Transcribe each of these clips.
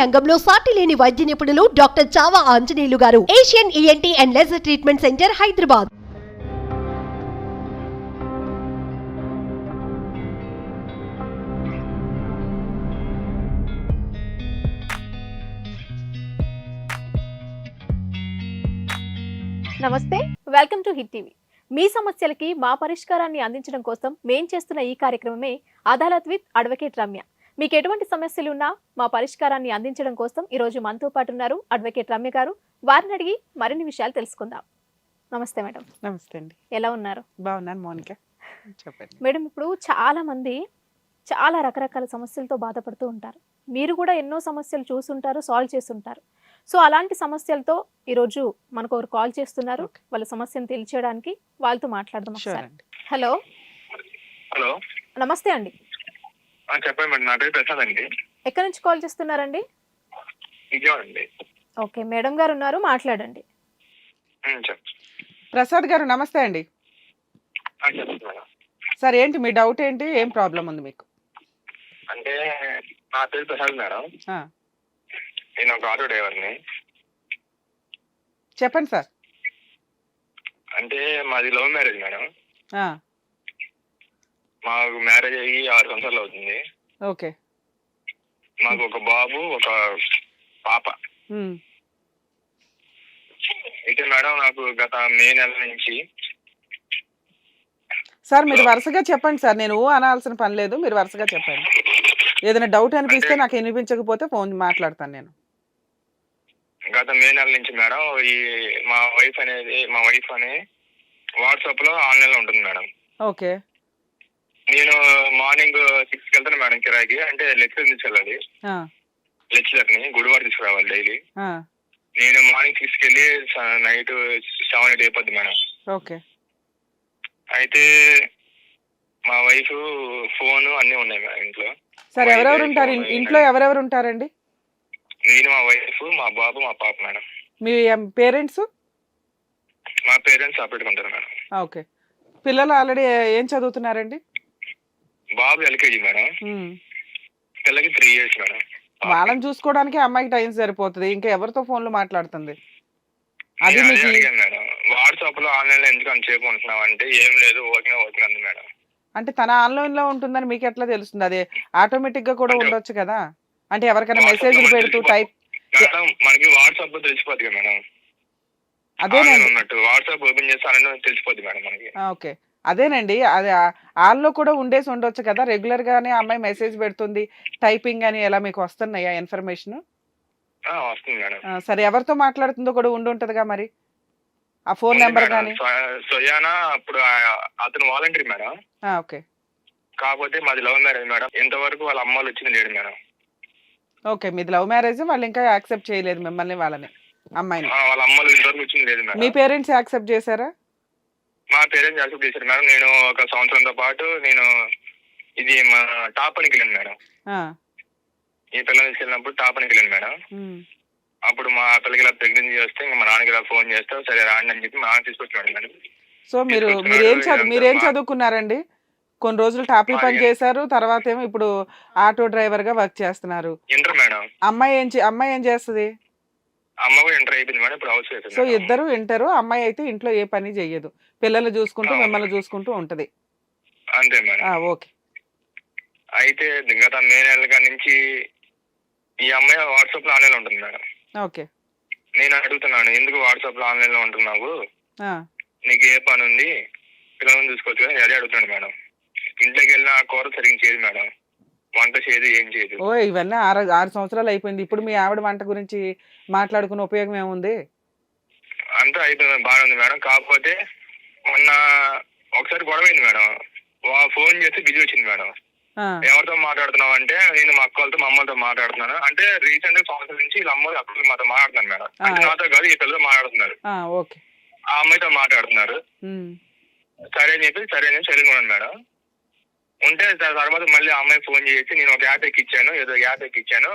రంగంలో సాటి లేని వైద్య నిపుణులు doctor Chava Anjaneyulu garu. Asian ENT and laser treatment centre Hyderabad. నమస్తే వెల్కమ్ టు హిట్ టీవీ. మీ సమస్యలకి మా పరిష్కారాన్ని అందించడం కోసం మేం చేస్తున్న ఈ కార్యక్రమమే అదాలత్ విత్ అడ్వకేట్ రమ్య. మీకు ఎటువంటి సమస్యలు ఉన్నా మా పరిష్కారాన్ని అందించడం కోసం ఈ రోజు మనతో పాటు ఉన్నారు అడ్వకేట్ రమ్య గారు. వారిని అడిగి మరిన్ని విషయాలు తెలుసుకుందాం. నమస్తే మేడం. నమస్తే అండి. ఎలా ఉన్నారు? బాగున్నాను మౌనిక. చెప్పండి. మేడం ఇప్పుడు చాలా మంది చాలా రకరకాల సమస్యలతో బాధపడుతూ ఉంటారు. మీరు కూడా ఎన్నో సమస్యలు చూసుంటారు సాల్వ్ చేస్తుంటారు. సో అలాంటి సమస్యలతో ఈరోజు మనకు ఒకరు కాల్ చేస్తున్నారు. వాళ్ళ సమస్యను తెలియచేయడానికి వాళ్ళతో మాట్లాడదాం హలో. హలో. నమస్తే అండి. చెప్పండి మేడం. నా పేరు ప్రసాద్ అండి. ఎక్కడి నుంచి కాల్ చేస్తున్నారండి? విజయవాడ అండి. ఓకే మేడం గారు ఉన్నారు మాట్లాడండి. ప్రసాద్ గారు నమస్తే అండి. ఆ, చెప్పండి మేడం. సార్ ఏంటి మీ డౌట్ ఏంటి? ఏం ప్రాబ్లం ఉంది మీకు? అంటే నా పేరు ప్రసాద్ మేడం. ఆ, నేను ఒక ఆటో డ్రైవర్ని. చెప్పండి సార్. అంటే మాది లవ్ మ్యారేజ్ మేడం. ఆ, మాకు మ్యారేజ్ అయ్యి ఆరు సంవత్సరాలు అవుతుంది. ఓకే. మాకు ఒక బాబు ఒక పాప. అయితే మేడం నాకు గత మే నెల నుంచి సార్ మీరు వరుసగా చెప్పండి సార్. నేను అనాల్సిన పని లేదు. మీరు వరుసగా చెప్పండి. ఏదైనా డౌట్ అనిపిస్తే నాకు వినిపించకపోతే ఫోన్ మాట్లాడతాను నేను. గత మే నెల నుంచి మేడం ఈ మా వైఫ్ అనేది మా వైఫ్ అని వాట్సాప్లో ఆన్లైన్లో ఉంటుంది మేడం. ఓకే. నేను మార్నింగ్ సిక్స్కి వెళ్తాను మేడం కిరాయికి. అంటే లెక్చర్ తీసుకెళ్ళాలి ఆ, లెక్చరర్ని గుడివాడ తీసుకురావాలి డైలీ. నేను మార్నింగ్ సిక్స్కి వెళ్ళి నైట్ సెవెన్ ఎయిట్ అయిపోద్ది మేడం. ఓకే. అయితే మా వైఫ్ ఫోన్ అన్నీ ఉన్నాయి మేడం ఇంట్లో. సార్ ఎవరెవరు ఉంటారు? ఇంట్లో ఎవరెవరు ఉంటారండి? నేను మా వైఫ్ మా బాబు మా పాప మేడం. మీ పేరెంట్స్? మా పేరెంట్స్ సపరేట్గా ఉంటారు మేడం. ఓకే. పిల్లలు ఆల్రెడీ ఏం చదువుతున్నారండి? బాబు ఎల్కేజీ మేడం. పిల్లకి త్రీ ఇయర్స్ మేడం. వాళ్ళని చూసుకోవడానికి అమ్మాయికి టైం సరిపోతుంది. ఇంకా ఎవరితో ఫోన్లో మాట్లాడుతుంది? అది అదే మేడం వాట్సాప్లో ఆన్లైన్లో ఎందుకు అని సేపు ఉంటున్నావు అంటే ఏం లేదు ఓకే ఓకే అంది మేడం. అంటే తన ఆన్లైన్లో ఉంటుందని మీకు ఎట్లా తెలుస్తుంది? అదే ఆటోమేటిక్గా కూడా ఉండొచ్చు కదా? అంటే ఎవరికైనా లో మెసేజ్లు మనకి పెడుతూ టైప్ మనకి వాట్సాప్లో తెలిసిపోద్ది మేడం? అదేనండి. ఉన్నట్టు. వాట్సాప్ ఓపెన్ చేస్తానని తెలిసిపోద్ది మేడం మనకి. ఓకే. అదేనండి. అది ఆల్లో కూడా ఉండేసి ఉండొచ్చు కదా. రెగ్యులర్ గానే అమ్మాయి మెసేజ్ పెడుతుంది. టైపింగ్ అని ఎలా మీకు వస్తున్నాయా ఇన్ఫర్మేషన్? ఆ, వస్తుంది మేడం. సరే ఎవరితో మాట్లాడుతుందో కూడా ఉండి ఉంటదిగా మరి. ఆ ఫోన్ నెంబర్. కానీ సొయానా అప్పుడు అతను వాలంటరీ మేడం. ఓకే. కాకపోతే మాది లవ్ మ్యారేజ్ మేడం. ఇంతవరకు వాళ్ళ అమ్మాయిలు వచ్చింది లేడు మేడం. ఓకే మీది లవ్ మ్యారేజ్ వాళ్ళు ఇంకా యాక్సెప్ట్ చేయలేదు మిమ్మల్ని వాళ్ళని అమ్మాయిని. వాళ్ళ అమ్మాయిలు ఇంతవరకు వచ్చింది లేదు మీ మేడం పేరెంట్స్ యాక్సెప్ట్ చేశారా? మా పేరెంట్స్ యాక్సెప్ట్ చేశారు మేడం. నేను ఒక సంవత్సరంతో పాటు నేను ఇది మా టాప్ పనికి వెళ్ళాను మేడం. ఈ పిల్లలు తీసుకెళ్ళినప్పుడు టాప్ పనికి వెళ్ళాను మేడం. అప్పుడు మా పిల్లకి ఇలా ప్రెగ్నెన్సీ వస్తే ఇంకా మా నాన్నకి ఇలా ఫోన్ చేస్తే సరే రాండి అని చెప్పి మా నాన్న తీసుకొచ్చాడు మేడం. సో మీరు మీరు ఏం చదువు మీరు ఏం చదువుకున్నారండి? కొన్ని రోజులు టాపీ పని చేశారు తర్వాత ఏమో ఇప్పుడు ఆటో డ్రైవర్గా వర్క్ చేస్తున్నారు. Inter madam. అమ్మాయి ఏం అమ్మాయి ఏం చేస్తుంది? అమ్మ కూడా ఇంటర్ అయిపోయింది మేడం ఇప్పుడు హౌస్ సో ఇద్దరు వింటారు అమ్మాయి అయితే ఇంట్లో ఏ పని చెయ్యదు పిల్లలు చూసుకుంటూ. మిమ్మల్ని చూసుకుంటూ ఉంటది. అంతే మేడం. ఆ, ఓకే. అయితే గత మే నెల నుంచి ఈ అమ్మాయి వాట్సాప్లో ఆన్లైన్ ఉంటుంది మేడం. ఓకే. నేను అడుగుతున్నాను ఎందుకు వాట్సాప్లో ఆన్లైన్లో ఉంటున్నావు? ఆ, నీకు ఏ పని ఉంది పిల్లలను చూసుకోవచ్చు కదా అదే అడుగుతున్నాడు మేడం. ఇంట్లోకి వెళ్ళిన ఆ కూర సరిగ్గా చేయదు మేడం. వంట చేయదు ఏం చేయదు. ఓ ఇవన్నీ ఆరు ఆరు సంవత్సరాలు అయిపోయింది. ఇప్పుడు మీ ఆవిడ వంట గురించి మాట్లాడుకునే ఉపయోగం ఏముంది? అంతా అయిపోయింది బాగానే ఉంది మేడం. కాకపోతే మొన్న ఒకసారి గొడవ అయింది మేడం. వా- ఫోన్ చేస్తే బిజీ వచ్చింది మేడం. ఆ, ఎవరితో మాట్లాడుతున్నావు అంటే నేను మా అక్క వాళ్ళతో మా అమ్మతో మాట్లాడుతున్నాను. అంటే రీసెంట్గా సంవత్సరం నుంచి వీళ్ళ అమ్మ అక్కలు మాతో మాట్లాడుతున్నాను మేడం. అంటే ఆ. నాతో కాదు ఈ పిల్లతో మాట్లాడుతున్నారు. ఆ, ఓకే. ఆ అమ్మాయితో మాట్లాడుతున్నారు. ఉమ్, సరే అని చెప్పి సరే అని సరిగా ఉన్నాను మేడం. ఉంటే తర్వాత మళ్ళీ ఆ అమ్మాయి ఫోన్ చేసి నేను ఒక యాప్ ఎక్కిచ్చాను ఏదో యాప్ ఎక్కిచ్చాను.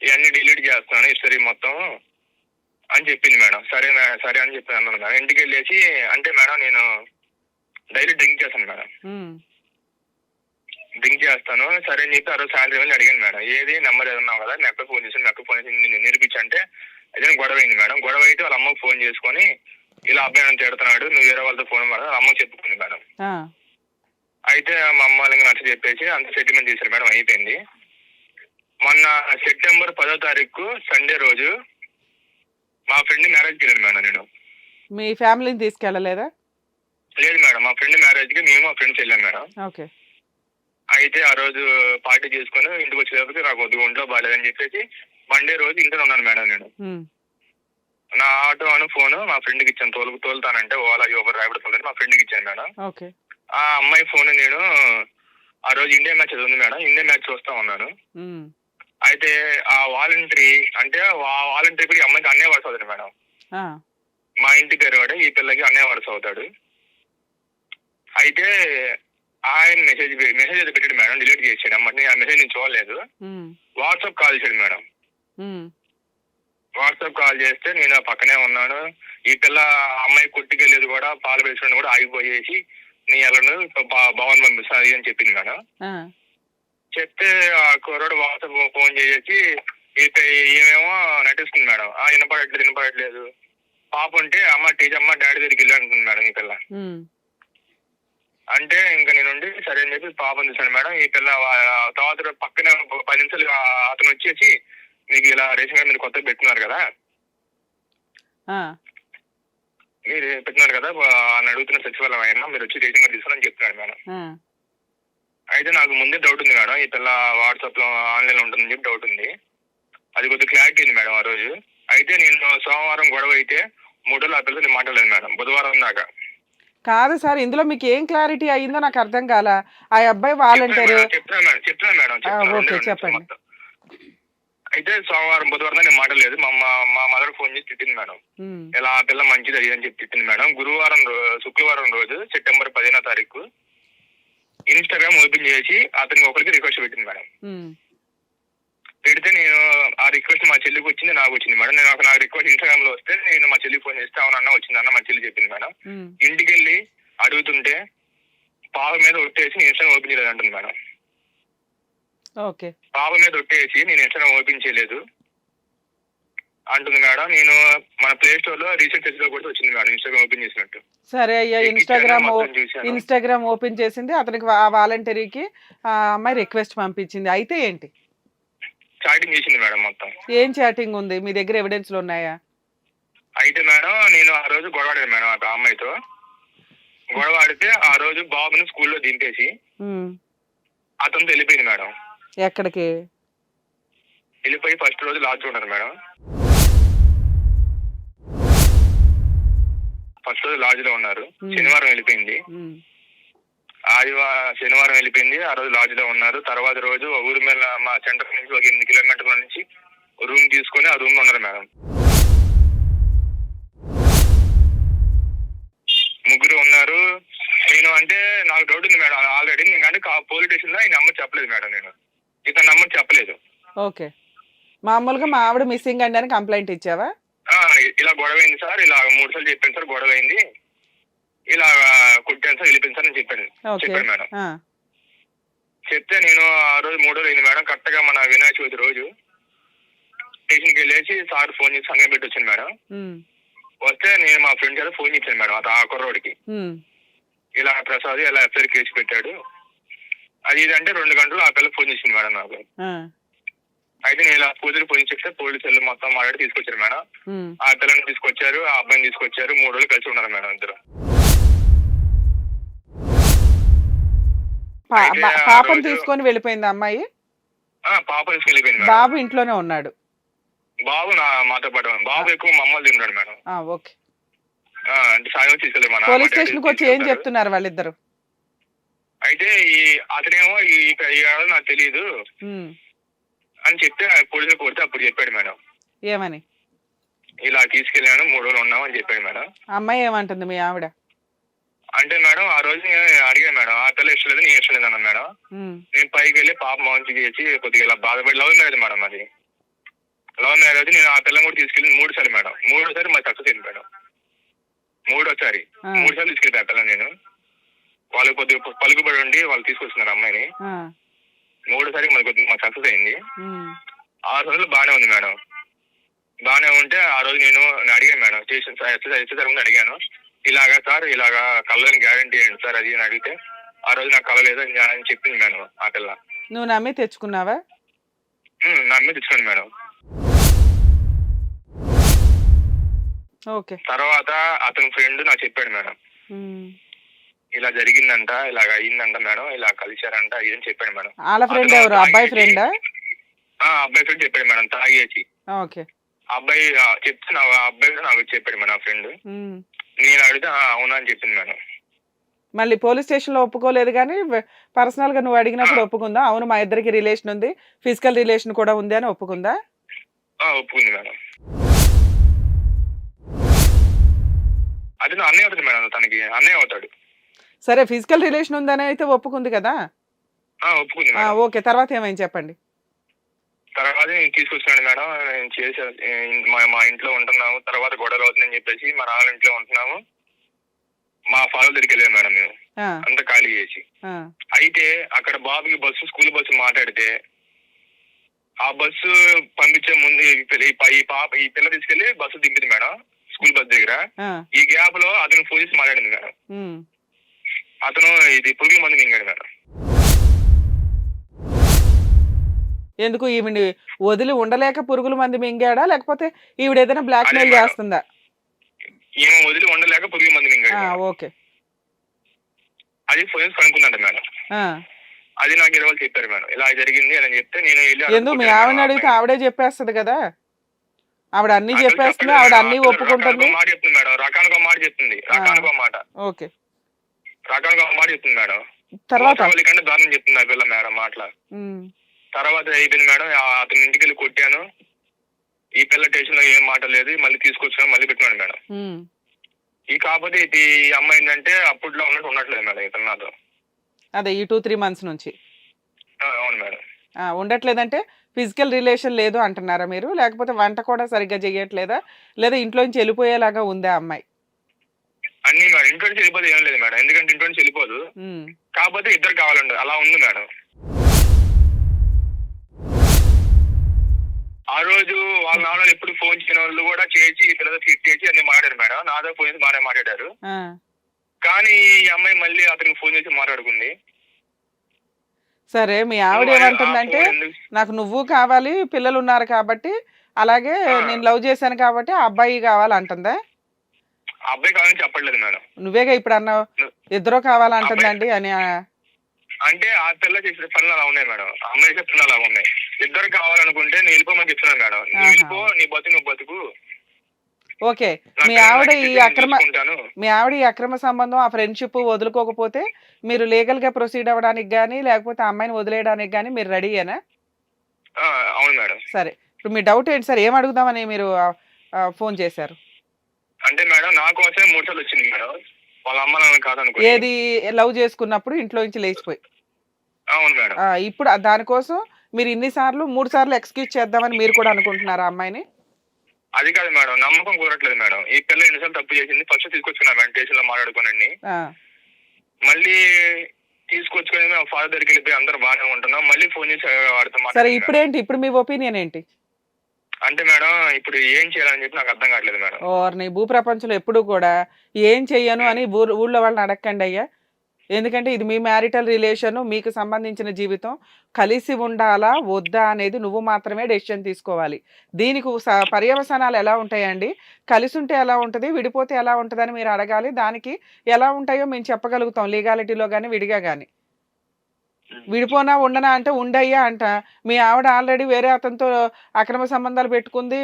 ఇవన్నీ డిలీట్ చేస్తున్నాను హిస్టరీ మొత్తం అని చెప్పింది మేడం. సరే సరే అని చెప్పి అన్నాను మేడం. ఇంటికి వెళ్ళేసి అంటే మేడం నేను డైలీ డ్రింక్ చేస్తాను మేడం. డ్రింక్ చేస్తాను. సరే అని చెప్పి ఆ రోజు సాయంత్రం వెళ్ళి అడిగాను మేడం. ఏది? నెంబర్ ఏదన్నావు కదా నెక్క ఫోన్ చేసి నెక్క ఫోన్ చేసి నిన్ను నేర్పించంటే అదే గొడవ అయింది మేడం. గొడవ అయితే వాళ్ళ అమ్మకు ఫోన్ చేసుకొని ఇలా అబ్బాయి నన్ను తిడుతున్నాడు నువ్వు వేరే వాళ్ళతో ఫోన్ మాట్లాడు అమ్మకు చెప్పుకుంది మేడం. అయితే మా అమ్మ వాళ్ళకి నచ్చ చెప్పేసి అంత సెటిల్మెంట్ చేశారు మేడం అయిపోయింది. మొన్న సెప్టెంబర్ పదో తారీఖు సండే రోజు మా ఫ్రెండ్ మ్యారేజ్కి వెళ్ళాను మేడం నేను. మీ ఫ్యామిలీని తీసుకెళ్ళలేదా? లేదు మేడం మా ఫ్రెండ్ మ్యారేజ్కి మేము మా ఫ్రెండ్స్ వెళ్ళాం మేడం. ఓకే. అయితే ఆ రోజు పార్టీ చేసుకుని ఇంటికి వచ్చేటప్పటికి నాకు కొద్దిగా ఒంట్లో బాగాలేదని చెప్పేసి మండే రోజు ఇంట్లో ఉన్నాను మేడం నేను. నా ఆటో అను ఫోన్ మా ఫ్రెండ్కి ఇచ్చాను తోలు తోలుతానంటే ఓలా యోబర్ ర్యాపిడ్ తోలని మా ఫ్రెండ్కి ఇచ్చాను మేడం. ఓకే. ఆ అమ్మాయి ఫోన్ నేను ఆ రోజు ఇండియా మ్యాచ్ ఉంది మేడం. ఇండియా మ్యాచ్ చూస్తా ఉన్నాను. అయితే ఆ వాలంటరీ అంటే ఆ వాలంటరీ కూడా అమ్మాయికి అన్నే వరుస అవుతాడు మేడం. మా ఇంటి పేరు వాడే ఈ పిల్లకి అన్నే వరుస అవుతాడు. అయితే ఆయన మెసేజ్ మెసేజ్ అయితే పెట్టాడు మేడం డిలీట్ చేసాడు అమ్మ ఆ మెసేజ్ నేను చూడలేదు. వాట్సాప్ కాల్ చేశాడు మేడం. వాట్సాప్ కాల్ చేస్తే నేను పక్కనే ఉన్నాను. ఈ పిల్ల అమ్మాయి కొట్టుకెళ్ళేది కూడా పాలు పెట్టుకుని కూడా ఆగిపోయేసి నీ ఎలను భవన్ పంపిస్తాను అని చెప్పింది మేడం చెప్తే ఆ కుర్రాడు వాట్సాప్ ఫోన్ చేసి ఈ- ఈమెమో నటిస్తుంది మేడం. ఆ వినపడట్లేదు వినపడట్లేదు. పాప ఉంటే అమ్మ టీచర్ అమ్మ డాడీ దగ్గరికి వెళ్ళి అంటుంది మేడం ఈ పిల్ల. అంటే ఇంకా నేను ఉండి సరే అని చెప్పి పాపం చూసాను మేడం. ఈ పిల్ల తర్వాత పక్కన పది నిమిషాలు అతను వచ్చేసి మీకు ఇలా రేషన్ కార్డు మీరు కొత్తగా పెట్టున్నారు కదా. మీరు పెట్టినారు కదా అని అడుగుతున్న సచివాలయం అయినా మీరు వచ్చి రేషన్ కార్డు తీసుకుని చెప్తున్నాడు మేడం. అయితే నాకు ముందే డౌట్ ఉంది మేడం ఈ పిల్ల వాట్సాప్లో ఆన్లైన్లో ఉంటుందని చెప్పి డౌట్ ఉంది. అది కొద్దిగా క్లారిటీ ఉంది మేడం ఆ రోజు. అయితే నేను సోమవారం గొడవ అయితే మూడు రోజులు ఆ పిల్లతో నేను మాట్లాడలేదు మేడం బుధవారం దాకా. కాదు సార్ ఇందులో మీకు ఏం క్లారిటీ అయ్యిందో నాకు అర్థం కాల. ఆ అబ్బాయి వాలంటీర్ చెప్తాను మేడం చెప్తాను మేడం. ఓకే, చెప్పండి. అయితే సోమవారం బుధవారం నేను మాట్లాడలేదు మా మా- మదర్ ఫోన్ చేసి తిట్టింది మేడం. ఇలా ఆ పిల్ల మంచిది అది అని చెప్పి తిట్టింది మేడం. గురువారం శుక్రవారం రోజు సెప్టెంబర్ పదిహేనో తారీఖు ఇన్స్టాగ్రామ్ ఓపెన్ చేసి అతనికి ఒకరికి రిక్వెస్ట్ పెట్టింది మేడం. పెడితే నేను ఆ రిక్వెస్ట్ మా చెల్లికి వచ్చింది నాకు వచ్చింది మేడం. నేను ఒక నాకు రిక్వెస్ట్ ఇన్స్టాగ్రామ్లో వస్తే నేను మా చెల్లికి ఫోన్ చేస్తే అవును అన్న వచ్చింది అన్న మా చెల్లి చెప్పింది మేడం. ఇంటికి వెళ్ళి అడుగుతుంటే పాప మీద ఒట్టేసి ఇన్స్టాగ్రామ్ ఓపెన్ చేయలేదు అంటుంది మేడం. ఓకే. పాప మీద ఒట్టేసి నేను ఇన్స్టాగ్రామ్ ఓపెన్ చేయలేదు. అంటుంది మేడం నేను మన ప్లే స్టోర్లో రీసెంట్ టెస్ట్లో కూడా వచ్చింది మేడం ఇన్స్టాగ్రామ్ ఓపెన్ చేసినట్టు. సరే అయ్యా ఇన్స్టాగ్రామ్. ఇన్స్టాగ్రామ్ ఓపెన్ చేసింది అతనికి ఆ వాలంటీర్కి ఆ అమ్మాయి రిక్వెస్ట్ పంపించింది. అయితే ఏంటి? చాటింగ్ చేసింది మేడం మొత్తం. ఏం చాటింగ్ ఉంది? మీ దగ్గర ఎవిడెన్స్లు ఉన్నాయా? అయితే మేడం నేను ఆ రోజు గొడవ ఆడాను మేడం ఆ అమ్మాయితో. గొడవ ఆడితే ఆ రోజు బాబుని స్కూల్లో దింపేసి ఉమ్, అతనితో వెళ్ళిపోయింది మేడం. ఎక్కడికి? వెళ్ళిపోయి ఫస్ట్ రోజు లాడ్జ్ ఉన్నారు మేడం. ఫస్ట్ రోజు లాడ్జ్లో ఉన్నారు. శనివారం వెళ్ళిపోయింది. ఆదివారం శనివారం వెళ్ళిపోయింది. ఆ రోజు లాడ్జ్లో ఉన్నారు. తర్వాత రోజు ఊరి మీద మా సెంటర్ నుంచి ఒక ఎనిమిది కిలోమీటర్ల నుంచి రూమ్ తీసుకొని ఆ రూమ్లో ఉన్నారు మేడం. ముగ్గురు ఉన్నారు. నేను అంటే నాకు డౌట్ ఉంది మేడం. ఆల్రెడీ నేను అంటే పోలీస్ స్టేషన్లో ఈ నెంబర్ చెప్పలేదు మేడం నేను. ఇతని నెంబర్ చెప్పలేదు. ఓకే. మామూలుగా మా ఆవిడ మిస్సింగ్ అండి అని కంప్లైంట్ ఇచ్చావా? ఆ, ఇలా గొడవ అయింది సార్ ఇలా మూడు సార్లు చెప్పాను సార్ గొడవ అయింది ఇలా కుట్టాను సార్ వెళ్ళిపోయింది సార్ అని చెప్పాను. ఓకే. చెప్పాను మేడం. ఆ, చెప్తే నేను ఆ రోజు మూడో రోజు అయింది మేడం కరెక్ట్గా మన వినాయక చవితి రోజు స్టేషన్కి వెళ్ళేసి సార్ ఫోన్ చేసి సంగం పెట్టి వచ్చాను మేడం. ఉమ్, వస్తే నేను మా ఫ్రెండ్ చేత ఫోన్ చేశాను మేడం ఆ కుర్రోడికి. ఉమ్, ఇలా ప్రసాద్ ఇలా ఎఫ్ఐఆర్ కేసు పెట్టాడు. అది ఇది అంటే రెండు గంటలు ఆ పిల్ల ఫోన్ చేసింది మేడం నాకు. అయితే నేను ఇలా పూజలు ఫోన్ చెప్తే పోలీసులు మొత్తం మాట్లాడి తీసుకొచ్చారు మేడం. ఆ పిల్లని తీసుకొచ్చారు ఆ అబ్బాయిని తీసుకొచ్చారు మూడు రోజులు కలిసి ఉన్నారు మేడం ఇద్దరు. పా- అయితే బా- ఆ పాపను రోజు- తీసుకొని వెళ్ళిపోయింది అమ్మాయి? ఆ, పాప తీసుకెళ్ళిపోయింది మేడం. బాబు ఇంట్లోనే ఉన్నాడు. బాబు నా మాతో పాటు. బాబు ఎక్కువ మమ్మల్ని తిన్నాడు మేడం. ఓకే. అంటే సాయం తీసుకెళ్ళి పోలీస్ స్టేషన్కి వచ్చి ఏం. చెప్తున్నారు వాళ్ళిద్దరు? అయితే ఈ అతనేమో ఈ ఈ ఆడ నాకు తెలియదు అని చెప్తే పోలీసులు కొడితే అప్పుడు చెప్పాడు మేడం. ఏమని? ఇలా తీసుకెళ్ళాను మూడు రోజులు ఉన్నాం అని చెప్పాడు మేడం. అమ్మాయి ఏమంటుంది మీ ఆవిడ? అంటే మేడం ఆ రోజు నేను అడిగాను మేడం ఆ పిల్ల ఇష్టం లేదు నీ ఇష్టం లేదు అన్నాను మేడం. నేను పైకి వెళ్ళి పాప మంచి చేసి కొద్దిగా ఇలా బాధపడి లవ్ మ్యారేజ్ మేడం అది. లవ్ మ్యారేజ్ నేను ఆ పిల్లని కూడా తీసుకెళ్ళి మూడు సార్లు మేడం. మూడోసారి మా సక్సెస్ అయింది మేడం. మూడోసారి. మూడు సార్లు తీసుకెళ్ళి ఆ పిల్లని నేను. వాళ్ళు కొద్దిగా పలుకుబడి ఉండి వాళ్ళు తీసుకొస్తున్నారు అమ్మాయిని. మూడోసారి కొద్దిగా మాకు సక్సెస్ అయింది. ఆరు రోజులు బాగానే ఉంది మేడం. బాగానే ఉంటే ఆ రోజు నేను అడిగాను మేడం స్టేషన్ ఎస్ఎస్ఆర్ ముందు అడిగాను. ఇలాగా సార్ ఇలాగా కళ్ళని గ్యారంటీ ఏంటి సార్ అది అడిగితే ఆ రోజు నాకు కలలేదు అని అని చెప్పింది మేడం ఆ పిల్ల నువ్వు నమ్మి తెచ్చుకున్నావా? ఉమ్, నా మీద తెచ్చుకోండి మేడం. ఓకే. తర్వాత అతని ఫ్రెండ్ నాకు చెప్పాడు మేడం. ఇలా జరిగిందంట ఇలాగ అయ్యిందంట మేడం ఇలా కలిశారంట ఇదని చెప్పాడు మేడం. వాళ్ళ ఫ్రెండ్ ఎవరు? అబ్బాయి ఫ్రెండా? ఆ అబ్బాయి ఫ్రెండ్ చెప్పాడు మేడం తాగేసి. ఓకే. అబ్బాయి ఆ, చెప్తే నా ఆ అబ్బాయి కూడా నాకు చెప్పాడు మేడం ఫ్రెండ్. ఉమ్. నేను అడిగితే "ఆ, అవునా అని చెప్పింది మేడం. మళ్ళీ పోలీస్ స్టేషన్లో ఒప్పుకోలేదు కానీ పర్సనల్గా నువ్వు అడిగినప్పుడు ఒప్పుకుందా? అవును మా ఇద్దరికి రిలేషన్ ఉంది ఫిజికల్ రిలేషన్ కూడా ఉంది అని ఒప్పుకుందా? ఆ, ఒప్పుకుంది మేడం. అది నా అన్నయ్య అవుతుంది మేడం తనకి అన్నయ్య అవుతాడు. సరే ఫిజికల్ రిలేషన్ ఉందని అయితే ఒప్పుకుంది కదా? ఆ, ఒప్పుకుంది ఆ, మేడం. ఓకే తర్వాత ఏమైంది చెప్పండి. తర్వాత నేను తీసుకొచ్చాను మేడం. నేను చేసే మా మా ఇంట్లో ఉంటున్నాము. తర్వాత గొడవలు అవుతుందని చెప్పేసి మా నాన్న ఇంట్లో ఉంటున్నాము. మా ఫాదర్ దగ్గరికి వెళ్ళాము మేడం మేము. ఆ, అంతా ఖాళీ చేసి. ఆ, అయితే అక్కడ బాబుకి బస్సు స్కూల్ బస్సు మాట్లాడితే ఆ బస్సు పంపించే ముందు ఈ పిల్ల- ఈ పా- ఈ పాప ఈ పిల్ల తీసుకెళ్ళి బస్సు దింపింది మేడం స్కూల్ బస్ దగ్గర. ఆ, ఈ గ్యాప్లో అతను ఫోన్ చేసి మాట్లాడింది మేడం. ఉమ్. అతను ఇది పురుగుల మందు మింగాడు మేడం ఎందుకు ఈవిని వదిలి ఉండలేక పురుగుల మంది మింగాడా? లేకపోతే ఈవిడ ఏదైనా బ్లాక్ మెయిల్. చేస్తుందా? ఈమె వదిలి ఉండలేక పురుగుల మందు మింగాడు ఆ. ఓకే. అది ఫోన్ చేసి కనుక్కుందంట మేడం. ఆ. అది నాకు ఇరవై చెప్పారు మేడం. ఇలా జరిగింది అని చెప్తే నేను వెళ్ళి ఎందుకు? మీ ఆవిడని అడిగితే. ఆవిడే చెప్పేస్తుంది కదా. ఆవిడ అన్ని చెప్పేస్తుంది ఆవిడ. అన్ని ఒప్పుకుంటుంది. మాట చెప్తుంది మేడం. రకానికో మాట చెప్తుంది. రకానికో మాట. ఓకే. రకానికో మాట చెప్తుంది మేడం. తర్వాత? కంటే దారుణం చెప్తుంది ఆ పిల్ల మేడం మాటల. తర్వాత అయిపోయింది మేడం అతని ఇంటికి వెళ్ళి కొట్టాను. ఈ పిల్ల స్టేషన్లో ఏం మాట లేదు మళ్ళీ తీసుకొచ్చాను మళ్ళీ పెట్టినాడు మేడం. ఈ కాకపోతే ఇది ఈ అమ్మాయి ఏంటంటే అప్పట్లో ఉన్నట్టు ఉండట్లేదు మేడం ఇతను నాతో అదే ఈ టూ త్రీ మంత్స్ నుంచి. అవును మేడం. ఉండట్లేదంటే ఫిజికల్ రిలేషన్ లేదు అంటున్నారా మీరు? లేకపోతే వంట కూడా సరిగ్గా చేయట్లేదా లేదా ఇంట్లోంచి వెళ్ళిపోయేలాగా ఉందా అమ్మాయి? అన్ని మేడం ఇంట్లో నుంచి వెళ్ళిపోతే ఏం లేదు మేడం. ఎందుకంటే ఇంట్లో నుంచి వెళ్ళిపోదు కాకపోతే ఇద్దరు కావాలండి. అలా ఉంది మేడం. ఆ రోజు వాళ్ళ నాన్న ఎప్పుడు ఫోన్ చేయని వాళ్ళు కూడా చేసి ఈ పిల్లతో ఫిట్ చేసి అన్ని మాట్లాడారు మేడం. నాతో ఫోన్ చేసి బాగానే మాట్లాడారు కానీ ఈ అమ్మాయి మళ్ళీ అతనికి ఫోన్ చేసి మాట్లాడుకుంది. సరే మీ ఆవిడ ఏమంటుందంటే నాకు నువ్వు కావాలి పిల్లలు ఉన్నారు కాబట్టి అలాగే. నేను లవ్ చేశాను కాబట్టి ఆ అబ్బాయి కావాలంటుందా? అబ్బాయి కావాలని చెప్పట్లేదు మేడం. నువ్వేగా ఇప్పుడు అన్నావు ఇద్దరు కావాలంటుందండి అని అంటే ఆ పిల్ల చేసిన పనులు అలా ఉన్నాయి మేడం. అమ్మాయి చేసే పనులు అలా ఉన్నాయి. ఇద్దరు కావాలనుకుంటే నేను వెళ్ళిపోమని చెప్తున్నాను మేడం. నువ్వు. వెళ్ళిపో నీ బతుకు నువ్వు బతుకు. ఓకే. మీ ఆవిడ ఈ అక్రమ. మీ ఆవిడ ఈ అక్రమ సంబంధం ఆ ఫ్రెండ్షిప్ వదులుకోకపోతే మీరు లీగల్గా ప్రొసీడ్ అవ్వడానికి కానీ లేకపోతే అమ్మాయిని వదిలేయడానికి కానీ మీరు రెడీయేనా అవును మేడం. సరే. ఇప్పుడు మీ డౌట్ ఏంటి సార్? ఏం అడుగుదామని మీరు ఫోన్ చేశారు? అంటే మేడం నా కోసమే మూడు సార్లు వచ్చింది మేడం. వాళ్ళ అమ్మ నాన్న కాదనుకో ఏది లవ్ చేసుకున్నప్పుడు ఇంట్లో నుంచి లేచిపోయి. అవును మేడం. ఆ, ఇప్పుడు ఆ దానికోసం మీరు ఇన్ని సార్లు మూడు సార్లు ఎక్స్క్యూజ్ చేద్దామని మీరు కూడా అనుకుంటున్నారా ఆ అమ్మాయిని? అది కాదు మేడం నమ్మకం కుదరట్లేదు మేడం. ఈ పిల్ల ఎన్నిసార్లు తప్పు చేసింది ఫస్ట్ తీసుకొచ్చుకున్నా మేడం స్టేషన్లో మాట్లాడుకోనండి ఆ, మళ్ళీ తీసుకొచ్చుకొని మేము ఫాదర్ దగ్గరికి వెళ్ళిపోయి అందరూ బాగానే ఉంటున్నాం. మళ్ళీ ఫోన్ చేసి వాడితో సరే ఇప్పుడు. ఏంటి ఇప్పుడు మీ ఒపీనియన్ ఏంటి? అంటే మేడం ఇప్పుడు ఏం చేయాలని చెప్పి నాకు అర్థం కావట్లేదు మేడం. ఓర్ నీ భూ ప్రపంచంలో ఎప్పుడు కూడా ఏం చెయ్యను అని ఊర్ ఊళ్ళో వాళ్ళని అడగండి అయ్యా. ఎందుకంటే ఇది మీ మ్యారిటల్ రిలేషన్ మీకు సంబంధించిన జీవితం. కలిసి ఉండాలా వద్దా అనేది నువ్వు మాత్రమే డెసిషన్ తీసుకోవాలి. దీనికి స- పర్యవసానాలు ఎలా ఉంటాయండి? కలిసి ఉంటే ఎలా ఉంటుంది విడిపోతే ఎలా ఉంటుందని మీరు అడగాలి. దానికి ఎలా ఉంటాయో మేము చెప్పగలుగుతాం లీగాలిటీలో కానీ విడిగా కానీ విడిపోనా ఉండనా అంటే ఉండయ్యా అంట. మీ ఆవిడ ఆల్రెడీ వేరే అతనితో అక్రమ సంబంధాలు పెట్టుకుంది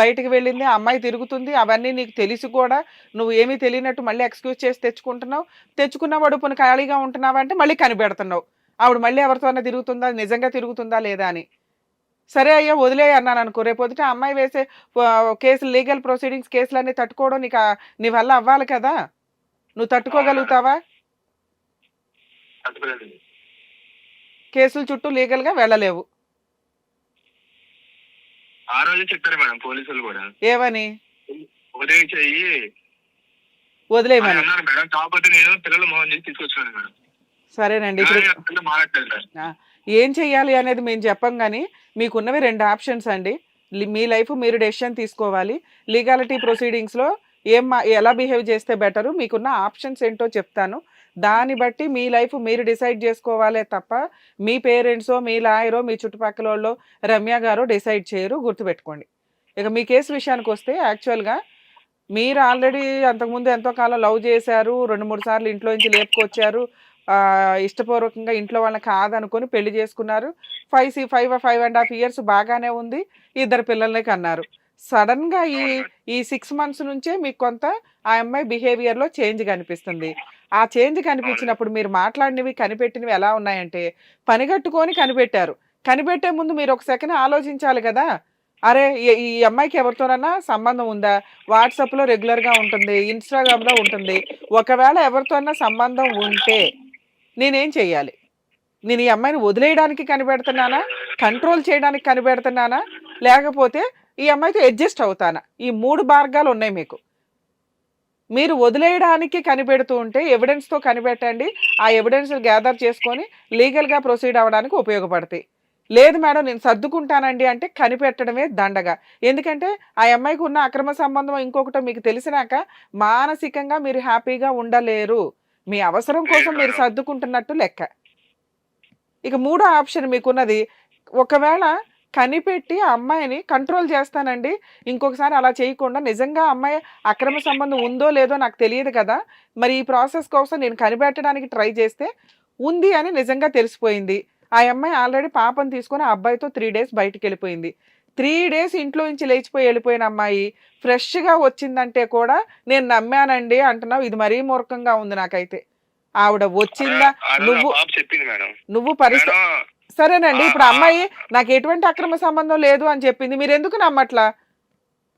బయటికి వెళ్ళింది అమ్మాయి తిరుగుతుంది అవన్నీ నీకు తెలిసి కూడా. నువ్వు ఏమీ తెలియనట్టు మళ్ళీ ఎక్స్క్యూజ్ చేసి తెచ్చుకుంటున్నావు. తెచ్చుకున్న వడుపుని ఖాళీగా ఉంటున్నావా అంటే మళ్ళీ కనిపెడుతున్నావు. ఆవిడ మళ్ళీ ఎవరితోనే తిరుగుతుందా నిజంగా తిరుగుతుందా లేదా అని. సరే అయ్యా వదిలే అన్నాను అనుకో. రేపు ఆ అమ్మాయి వేసే కేసులు లీగల్ ప్రొసీడింగ్స్ కేసులన్నీ తట్టుకోవడం నీకు నీ వల్ల అవ్వాలి కదా. నువ్వు తట్టుకోగలుగుతావా. కేసుల చుట్టూ లీగల్గా వెళ్ళలేవు. ఆ రోజు చెప్పారు మేడం పోలీసులు కూడా. ఏమని? ఉదయం చెయ్యి. వదిలేయమని అన్నారు మేడం. కాకపోతే నేను పిల్లలు మోహన్ చేసి తీసుకొచ్చాను మేడం. సరేనండి ఇప్పుడు ఆ ఏం చెయ్యాలి అనేది మేము చెప్పం కానీ మీకున్నవి రెండు ఆప్షన్స్ అండి. లి- మీ లైఫ్ మీరు డెసిషన్ తీసుకోవాలి. లీగాలిటీ ప్రొసీడింగ్స్లో ఏం ఎలా బిహేవ్ చేస్తే బెటరు? మీకున్న ఆప్షన్స్ ఏంటో చెప్తాను. దాన్ని బట్టి మీ లైఫ్ మీరు డిసైడ్ చేసుకోవాలే తప్ప మీ పేరెంట్సో మీ లాయరో మీ చుట్టుపక్కల వాళ్ళు రమ్య గారు డిసైడ్ చేయరు గుర్తుపెట్టుకోండి. ఇక మీ కేసు విషయానికి వస్తే యాక్చువల్గా మీరు ఆల్రెడీ అంతకుముందు ఎంతో కాలం లవ్ చేశారు రెండు మూడు సార్లు ఇంట్లో నుంచి లేపుకొచ్చారు ఇష్టపూర్వకంగా ఇంట్లో వాళ్ళని కాదనుకొని పెళ్ళి చేసుకున్నారు. Five see five five and half years బాగానే ఉంది ఇద్దరు పిల్లల్ని కన్నారు. సడన్గా ఈ ఈ సిక్స్ మంత్స్ నుంచే మీకు కొంత ఆ అమ్మాయి బిహేవియర్లో చేంజ్ కనిపిస్తుంది. ఆ చేంజ్ కనిపించినప్పుడు మీరు మాట్లాడినవి కనిపెట్టినవి ఎలా ఉన్నాయంటే పనిగట్టుకొని కనిపెట్టారు. కనిపెట్టే ముందు మీరు ఒక సెకండ్ ఆలోచించాలి కదా. అరే ఈ- అమ్మాయికి ఎవరితోనన్నా సంబంధం ఉందా? వాట్సాప్లో రెగ్యులర్గా ఉంటుంది ఇన్స్టాగ్రామ్లో ఉంటుంది. ఒకవేళ ఎవరితోనన్నా సంబంధం ఉంటే నేనేం చెయ్యాలి? నేను ఈ అమ్మాయిని వదిలేయడానికి కనిపెడుతున్నానా? కంట్రోల్ చేయడానికి కనిపెడుతున్నానా? లేకపోతే ఈ అమ్మాయితో అడ్జస్ట్ అవుతానా? ఈ మూడు మార్గాలు ఉన్నాయి మీకు. మీరు వదిలేయడానికి కనిపెడుతూ ఉంటే ఎవిడెన్స్తో కనిపెట్టండి. ఆ ఎవిడెన్స్ గ్యాదర్ చేసుకొని లీగల్గా ప్రొసీడ్ అవ్వడానికి ఉపయోగపడతాయి. లేదు మేడం నేను సర్దుకుంటానండి అంటే కనిపెట్టడమే దండగా. ఎందుకంటే ఆ అమ్మాయికి ఉన్న అక్రమ సంబంధం ఇంకొకటో మీకు తెలిసినాక మానసికంగా మీరు హ్యాపీగా ఉండలేరు. మీ అవసరం కోసం మీరు సర్దుకుంటున్నట్టు లెక్క. ఇక మూడో ఆప్షన్ మీకున్నది ఒకవేళ కనిపెట్టి ఆ అమ్మాయిని కంట్రోల్ చేస్తానండి. ఇంకొకసారి అలా చేయకుండా నిజంగా అమ్మాయి అక్రమ సంబంధం ఉందో లేదో నాకు తెలియదు కదా. మరి ఈ ప్రాసెస్ కోసం నేను కనిపెట్టడానికి ట్రై చేస్తే ఉంది అని నిజంగా తెలిసిపోయింది. ఆ అమ్మాయి ఆల్రెడీ పాపం తీసుకొని ఆ అబ్బాయితో త్రీ డేస్ బయటికి వెళ్ళిపోయింది. త్రీ డేస్ ఇంట్లో నుంచి లేచిపోయి వెళ్ళిపోయిన అమ్మాయి ఫ్రెష్గా వచ్చిందంటే కూడా నేను నమ్మానండి అంటున్నావు. ఇది మరీ మూర్ఖంగా ఉంది నాకైతే. ఆవిడ వచ్చిందా? నువ్వు నువ్వు పరిస్థితి సరేనండి ఇప్పుడు అమ్మాయి నాకు ఎటువంటి అక్రమ సంబంధం లేదు అని చెప్పింది మీరు ఎందుకు నమ్మట్లా?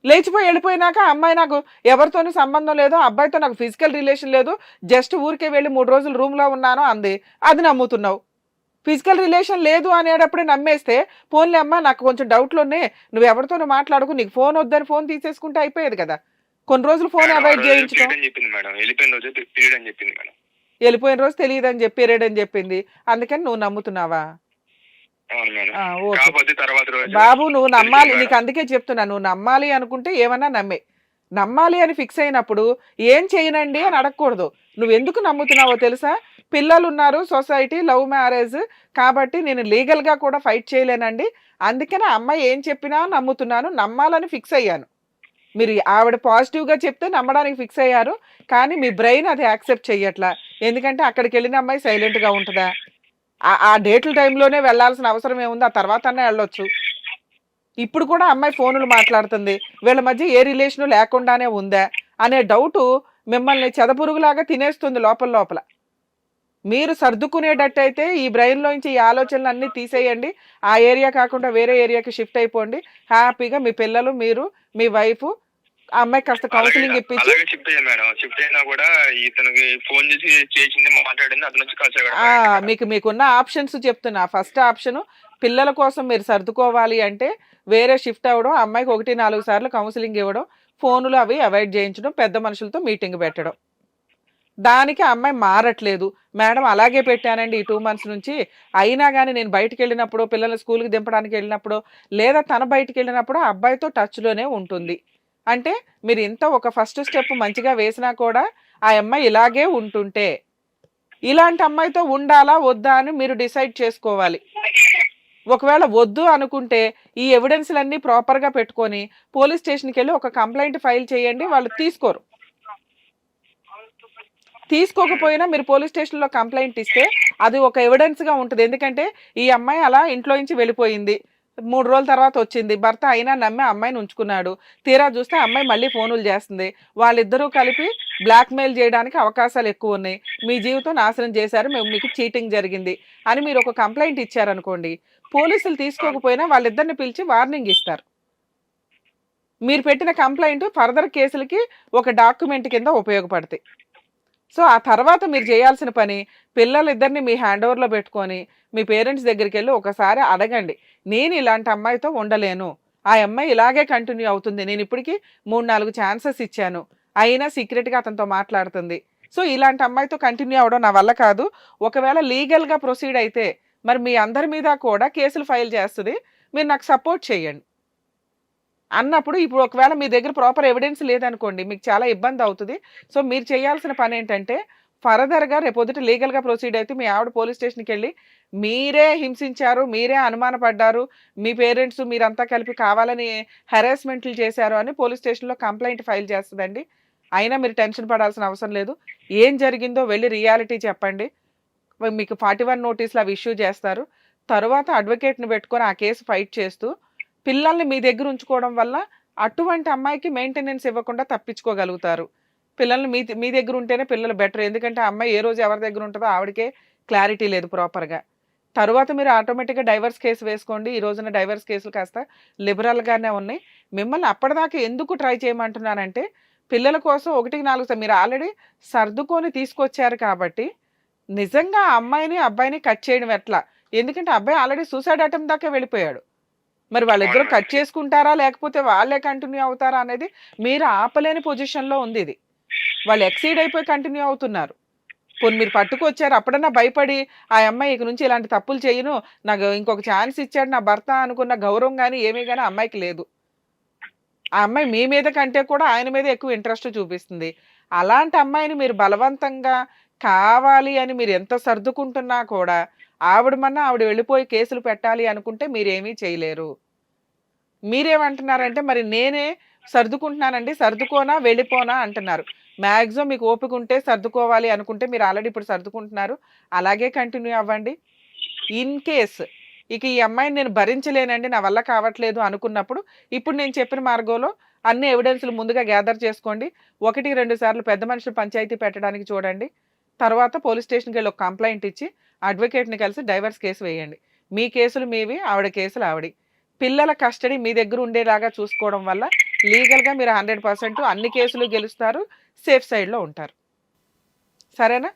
లేచిపోయి వెళ్ళిపోయినాక అమ్మాయి నాకు ఎవరితోనూ సంబంధం లేదు అబ్బాయితో నాకు ఫిజికల్ రిలేషన్ లేదు జస్ట్ ఊరికే వెళ్ళి మూడు రోజులు రూమ్లో ఉన్నాను అంది అది నమ్ముతున్నావు. ఫిజికల్ రిలేషన్ లేదు అనేటప్పుడే నమ్మేస్తే ఫోన్లే అమ్మా నాకు కొంచెం డౌట్లు ఉన్నాయి నువ్వు ఎవరితోనూ మాట్లాడుకు నీకు ఫోన్ వద్దని ఫోన్ తీసేసుకుంటే అయిపోయేది కదా. కొన్ని రోజులు ఫోన్ అవాయిడ్ మేడం వెళ్ళిపోయిన రోజు పీరియడ్ అని చెప్పింది మేడం. వెళ్ళిపోయిన రోజు తెలియదని చెప్పి అని చెప్పింది అందుకని నువ్వు నమ్ముతున్నావా? బాబు నువ్వు నమ్మాలి. నీకు అందుకే చెప్తున్నా నువ్వు నమ్మాలి అనుకుంటే ఏమన్నా నమ్మే. నమ్మాలి అని ఫిక్స్ అయినప్పుడు ఏం చేయనండి అని అడగకూడదు. నువ్వు ఎందుకు నమ్ముతున్నావో తెలుసా? పిల్లలు ఉన్నారు సొసైటీ లవ్ మ్యారేజ్ కాబట్టి నేను లీగల్గా కూడా ఫైట్ చేయలేనండి. అందుకని అమ్మాయి ఏం చెప్పినా నమ్ముతున్నాను నమ్మాలని ఫిక్స్ అయ్యాను. మీరు ఆవిడ పాజిటివ్గా చెప్తే నమ్మడానికి ఫిక్స్ అయ్యారు. కానీ మీ బ్రెయిన్ అది యాక్సెప్ట్ చెయ్యట్లా. ఎందుకంటే అక్కడికి వెళ్ళిన అమ్మాయి సైలెంట్గా ఉంటుందా? ఆ- డేట్ల టైంలోనే వెళ్ళాల్సిన అవసరం ఏముంది? ఆ తర్వాత వెళ్ళొచ్చు. ఇప్పుడు కూడా అమ్మాయి ఫోనులు మాట్లాడుతుంది. వీళ్ళ మధ్య ఏ రిలేషను లేకుండానే ఉందా? అనే డౌటు మిమ్మల్ని చెదపురుగులాగా తినేస్తుంది లోపల లోపల. మీరు సర్దుకునేటట్టయితే ఈ బ్రెయిన్లోంచి ఈ ఆలోచనలు అన్నీ తీసేయండి. ఆ ఏరియా కాకుండా వేరే ఏరియాకి షిఫ్ట్ అయిపోండి. హ్యాపీగా మీ పిల్లలు మీరు మీ వైఫ్ ఆ అమ్మాయి కాస్త కౌన్సిలింగ్ ఇప్పించి. అలాగే షిఫ్ట్ అయ్యాను మేడం. షిఫ్ట్ అయినా కూడా ఇతనికి ఫోన్ చేసి చేసింది మాట్లాడింది అతను వచ్చి మీకు మీకున్న ఆప్షన్స్ చెప్తున్నా. ఫస్ట్ ఆప్షన్ పిల్లల కోసం మీరు సర్దుకోవాలి అంటే వేరే షిఫ్ట్ అవ్వడం అమ్మాయికి ఒకటి నాలుగు సార్లు కౌన్సిలింగ్ ఇవ్వడం ఫోన్లు అవి అవాయిడ్ చేయించడం పెద్ద మనుషులతో మీటింగ్ పెట్టడం. దానికి ఆ అమ్మాయి మారట్లేదు. మేడం అలాగే పెట్టానండి ఈ టూ మంత్స్ నుంచి. అయినా కానీ నేను బయటికి వెళ్ళినప్పుడు పిల్లల స్కూల్కి దింపడానికి వెళ్ళినప్పుడు లేదా తన బయటికి వెళ్ళినప్పుడు ఆ అబ్బాయితో టచ్లోనే ఉంటుంది. అంటే మీరు ఇంత ఒక ఫస్ట్ స్టెప్ మంచిగా వేసినా కూడా ఆ అమ్మాయి ఇలాగే ఉంటుంటే ఇలాంటి అమ్మాయితో ఉండాలా వద్దా అని మీరు డిసైడ్ చేసుకోవాలి. ఒకవేళ వద్దు అనుకుంటే ఈ ఎవిడెన్స్లన్నీ ప్రాపర్గా పెట్టుకొని పోలీస్ స్టేషన్కి వెళ్ళి ఒక కంప్లైంట్ ఫైల్ చేయండి వాళ్ళు తీసుకోరు. తీసుకోకపోయినా మీరు పోలీస్ స్టేషన్లో కంప్లైంట్ ఇస్తే అది ఒక ఎవిడెన్స్గా ఉంటుంది. ఎందుకంటే ఈ అమ్మాయి అలా ఇంట్లో నుంచి వెళ్ళిపోయింది. మూడు రోజుల తర్వాత వచ్చింది. భర్త అయినా నమ్మి అమ్మాయిని ఉంచుకున్నాడు. తీరా చూస్తే అమ్మాయి మళ్ళీ ఫోనులు చేస్తుంది. వాళ్ళిద్దరూ కలిపి బ్లాక్మెయిల్ చేయడానికి అవకాశాలు ఎక్కువ ఉన్నాయి. మీ జీవితం నాశనం చేశారు. మేము మీకు చీటింగ్ జరిగింది అని మీరు ఒక కంప్లైంట్ ఇచ్చారనుకోండి. పోలీసులు తీసుకోకపోయినా వాళ్ళిద్దరిని పిలిచి వార్నింగ్ ఇస్తారు. మీరు పెట్టిన కంప్లైంట్ ఫర్దర్ కేసులకి ఒక డాక్యుమెంట్ కింద ఉపయోగపడతాయి. సో ఆ తర్వాత మీరు చేయాల్సిన పని పిల్లలిద్దరిని మీ హ్యాండ్ ఓవర్లో పెట్టుకొని మీ పేరెంట్స్ దగ్గరికి వెళ్ళి ఒకసారి అడగండి. నేను ఇలాంటి అమ్మాయితో ఉండలేను. ఆ అమ్మాయి ఇలాగే కంటిన్యూ అవుతుంది. నేను ఇప్పటికీ మూడు నాలుగు ఛాన్సెస్ ఇచ్చాను. అయినా సీక్రెట్గా అతనితో మాట్లాడుతుంది. సో ఇలాంటి అమ్మాయితో కంటిన్యూ అవడం నా వల్ల కాదు. ఒకవేళ లీగల్గా ప్రొసీడ్ అయితే మరి మీ అందరి మీద కూడా కేసులు ఫైల్ చేస్తుంది. మీరు నాకు సపోర్ట్ చేయండి. అన్నప్పుడు ఇప్పుడు ఒకవేళ మీ దగ్గర ప్రాపర్ ఎవిడెన్స్ లేదనుకోండి మీకు చాలా ఇబ్బంది అవుతుంది. సో మీరు చేయాల్సిన పని ఏంటంటే ఫర్దర్గా రేపొద్దుట లీగల్గా ప్రొసీడ్ అయితే మీ ఆవిడ పోలీస్ స్టేషన్కి వెళ్ళి మీరే హింసించారు మీరే అనుమానపడ్డారు మీ పేరెంట్స్ మీరంతా కలిపి కావాలని హెరాస్మెంట్లు చేశారు అని పోలీస్ స్టేషన్లో కంప్లైంట్ ఫైల్ చేస్తుందండి. అయినా మీరు టెన్షన్ పడాల్సిన అవసరం లేదు. ఏం జరిగిందో వెళ్ళి రియాలిటీ చెప్పండి. మీకు ఫార్టీ వన్ నోటీసులు అవి ఇష్యూ చేస్తారు. తర్వాత అడ్వకేట్ని పెట్టుకొని ఆ కేసు ఫైట్ చేస్తూ పిల్లల్ని మీ దగ్గర ఉంచుకోవడం వల్ల అటువంటి అమ్మాయికి మెయింటెనెన్స్ ఇవ్వకుండా తప్పించుకోగలుగుతారు. పిల్లల్ని మీ మీ దగ్గర ఉంటేనే పిల్లలు బెటర్. ఎందుకంటే అమ్మాయి ఏ రోజు ఎవరి దగ్గర ఉంటుందో ఆవిడకే క్లారిటీ లేదు ప్రాపర్గా. తర్వాత మీరు ఆటోమేటిక్గా డైవర్స్ కేసు వేసుకోండి. ఈ రోజున డైవర్స్ కేసులు కాస్త లిబరల్గానే ఉన్నాయి. మిమ్మల్ని అప్పటిదాకా ఎందుకు ట్రై చేయమంటున్నానంటే పిల్లల కోసం ఒకటికి నాలుగు మీరు ఆల్రెడీ సర్దుకొని తీసుకొచ్చారు కాబట్టి నిజంగా అమ్మాయిని అబ్బాయిని కట్ చేయడం ఎట్లా? ఎందుకంటే అబ్బాయి ఆల్రెడీ సూసైడ్ అటెంప్ట్ దాకా వెళ్ళిపోయాడు. మరి వాళ్ళిద్దరూ కట్ చేసుకుంటారా లేకపోతే వాళ్ళే కంటిన్యూ అవుతారా అనేది మీరు ఆపలేని పొజిషన్లో ఉంది ఇది. వాళ్ళు ఎక్సీడ్ అయిపోయి కంటిన్యూ అవుతున్నారు. పోనీ మీరు పట్టుకొచ్చారు అప్పుడన్నా భయపడి ఆ అమ్మాయి ఇక నుంచి ఇలాంటి తప్పులు చేయను నాకు ఇంకొక ఛాన్స్ ఇచ్చాడు నా భర్త అనుకున్న గౌరవం కానీ ఏమీ కానీ అమ్మాయికి లేదు. ఆ అమ్మాయి మీ మీద కంటే కూడా ఆయన మీద ఎక్కువ ఇంట్రెస్ట్ చూపిస్తుంది. అలాంటి అమ్మాయిని మీరు బలవంతంగా కావాలి అని మీరు ఎంత సర్దుకుంటున్నా కూడా ఆవిడమన్నా ఆవిడ వెళ్ళిపోయి కేసులు పెట్టాలి అనుకుంటే మీరేమీ చేయలేరు. మీరేమంటున్నారంటే మరి నేనే సర్దుకుంటున్నానండి సర్దుకోనా వెళ్ళిపోనా అంటున్నారు. మ్యాక్సిమం మీకు ఓపిక ఉంటే సర్దుకోవాలి అనుకుంటే మీరు ఆల్రెడీ ఇప్పుడు సర్దుకుంటున్నారు. అలాగే కంటిన్యూ అవ్వండి. ఇన్ కేస్ ఇక ఈ అమ్మాయిని నేను భరించలేనండి నా వల్ల కావట్లేదు అనుకున్నప్పుడు ఇప్పుడు నేను చెప్పిన మార్గంలో అన్ని ఎవిడెన్స్లు ముందుగా గ్యాదర్ చేసుకోండి. ఒకటి రెండు సార్లు పెద్ద మనుషులు పంచాయతీ పెట్టడానికి చూడండి. తర్వాత పోలీస్ స్టేషన్కి వెళ్ళి ఒక కంప్లైంట్ ఇచ్చి అడ్వకేట్ని కలిసి డైవర్స్ కేసు వేయండి. మీ కేసులు మీవి ఆవిడ కేసులు ఆవిడి. పిల్లల కస్టడీ మీ దగ్గర ఉండేలాగా చూసుకోవడం వల్ల లీగల్గా మీరు హండ్రెడ్ పర్సెంట్ అన్ని కేసులు గెలుస్తారు. సేఫ్ సైడ్లో ఉంటారు. సరేనా?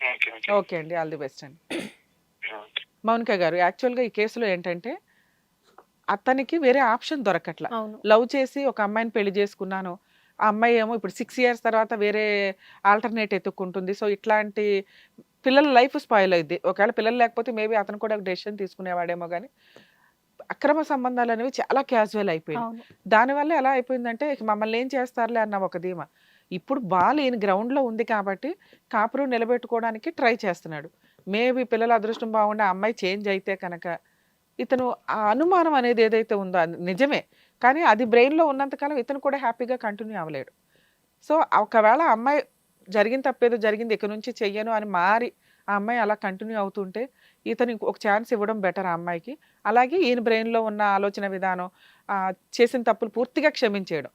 Okay okay. ఓకే అండి ఆల్ ది బెస్ట్ అండి. మౌనిక గారు యాక్చువల్గా ఈ కేసులో ఏంటంటే అతనికి వేరే ఆప్షన్ దొరకట్ల. అవును. లవ్ చేసి ఒక అమ్మాయిని పెళ్ళి చేసుకున్నాను. ఆ అమ్మాయి ఏమో ఇప్పుడు సిక్స్ ఇయర్స్ తర్వాత వేరే ఆల్టర్నేట్ ఎత్తుక్కుంటుంది. సో ఇట్లాంటి పిల్లల లైఫ్ స్పాయిల్ అయింది ఒకవేళ పిల్లలు లేకపోతే మేబీ అతను కూడా ఒక డెసిషన్ తీసుకునేవాడేమో కానీ అక్రమ సంబంధాలు అనేవి చాలా క్యాజువల్ అయిపోయింది దానివల్ల ఎలా అయిపోయిందంటే మమ్మల్ని ఏం చేస్తారులే అన్న ఒక ధీమా. ఇప్పుడు బాల్ ఈయన గ్రౌండ్లో ఉంది కాబట్టి కాపురం నిలబెట్టుకోవడానికి ట్రై చేస్తున్నాడు. మేబీ పిల్లల అదృష్టం బాగుండి అమ్మాయి చేంజ్ అయితే కనుక ఇతను ఆ అనుమానం అనేది ఏదైతే ఉందో నిజమే. కానీ అది బ్రెయిన్లో ఉన్నంతకాలం ఇతను కూడా హ్యాపీగా కంటిన్యూ అవ్వలేడు. సో ఒకవేళ అమ్మాయి జరిగిన తప్పేదో జరిగింది ఇక నుంచి చెయ్యను అని మారి ఆ అమ్మాయి అలా కంటిన్యూ అవుతుంటే ఇతను ఇంకో- ఒక ఛాన్స్ ఇవ్వడం బెటర్ ఆ అమ్మాయికి. అలాగే ఈయన బ్రెయిన్లో ఉన్న ఆలోచన విధానం చేసిన తప్పులు పూర్తిగా క్షమించేయడం.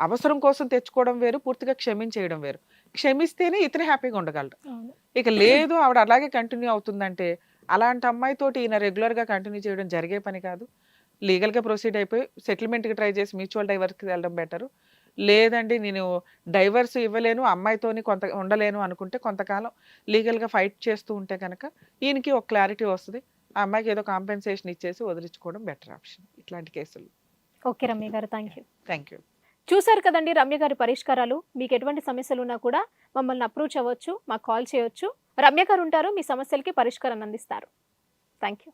అవసరం కోసం తెచ్చుకోవడం వేరు పూర్తిగా క్షమించేయడం వేరు. క్షమిస్తేనే ఇతను హ్యాపీగా ఉండగలడు. అవును. ఇక లేదు ఆవిడ అలాగే కంటిన్యూ అవుతుందంటే అలాంటి అమ్మాయితోటి ఈయన రెగ్యులర్గా కంటిన్యూ చేయడం జరిగే పని కాదు. లీగల్గా ప్రొసీడ్ అయిపోయి సెటిల్మెంట్కి ట్రై చేసి మ్యూచువల్ డైవర్స్కి వెళ్ళడం బెటరు. లేదండి నేను డైవర్స్ ఇవ్వలేను అమ్మాయితోని కొంత ఉండలేను అనుకుంటే కొంతకాలం లీగల్గా ఫైట్ చేస్తూ ఉంటే కనుక ఈయనకి ఒక క్లారిటీ వస్తుంది. ఆ అమ్మాయికి ఏదో కాంపెన్సేషన్ ఇచ్చేసి వదిలించుకోవడం బెటర్ ఆప్షన్ ఇట్లాంటి కేసులు ఓకే రమ్య గారు థ్యాంక్ యూ. Thank you. చూశారు కదండి రమ్య గారి పరిష్కారాలు. మీకు ఎటువంటి సమస్యలు ఉన్నా కూడా మమ్మల్ని అప్రోచ్ అవ్వచ్చు మాకు కాల్ చేయొచ్చు. రమ్య గారు ఉంటారు మీ సమస్యలకి పరిష్కారం అందిస్తారు. Thank you.